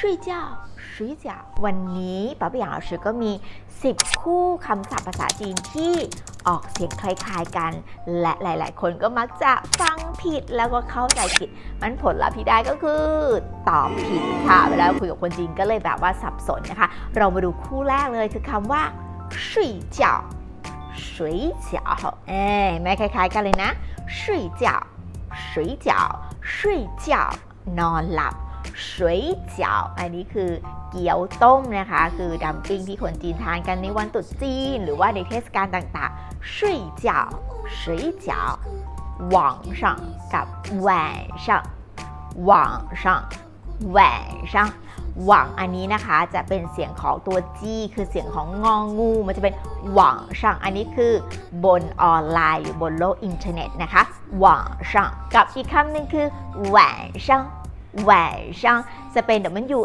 睡觉水饺วันนี้ป๊าปี้หยาง老师ก็มี 10 คู่คำศัพท์ภาษาจีนที่ออกเสียงคล้ายๆกัน และหลาย ๆ คนก็มักจะฟังผิดแล้วก็เข้าใจผิด มันผลลัพธ์ที่ได้ก็คือตอบผิดค่ะ เวลาคุยกับคนจีนก็เลยแบบว่าสับสนนะคะ เรามาดูคู่แรกเลยคือคำว่า睡觉水饺เอ้ยแม่คล้าย ๆ กันเลยนะ睡觉水饺睡觉นอนหลับ สวยเจ๋าอันนี้คือเกี๊ยวต้มนะคะ คือดัมปิ้งที่คนจีนทานกันในวันตรุษจีน หรือว่าในเทศกาลต่างๆสวยเจ๋าสวยเจ๋าหวังสั่งกับแหวนสั่งหวังสั่งหวนสั่งหวังอันนี้นะคะจะเป็นเสียงของตัวจีคือเสียงของงองงู มันจะเป็นหวังสั่งอันนี้คือบนออนไลน์อยู่บนโลกอินเทอร์เน็ตนะคะหวังสั่งกับอีกคำหนึ่งคือหวังแหวนช่าง จะเป็น W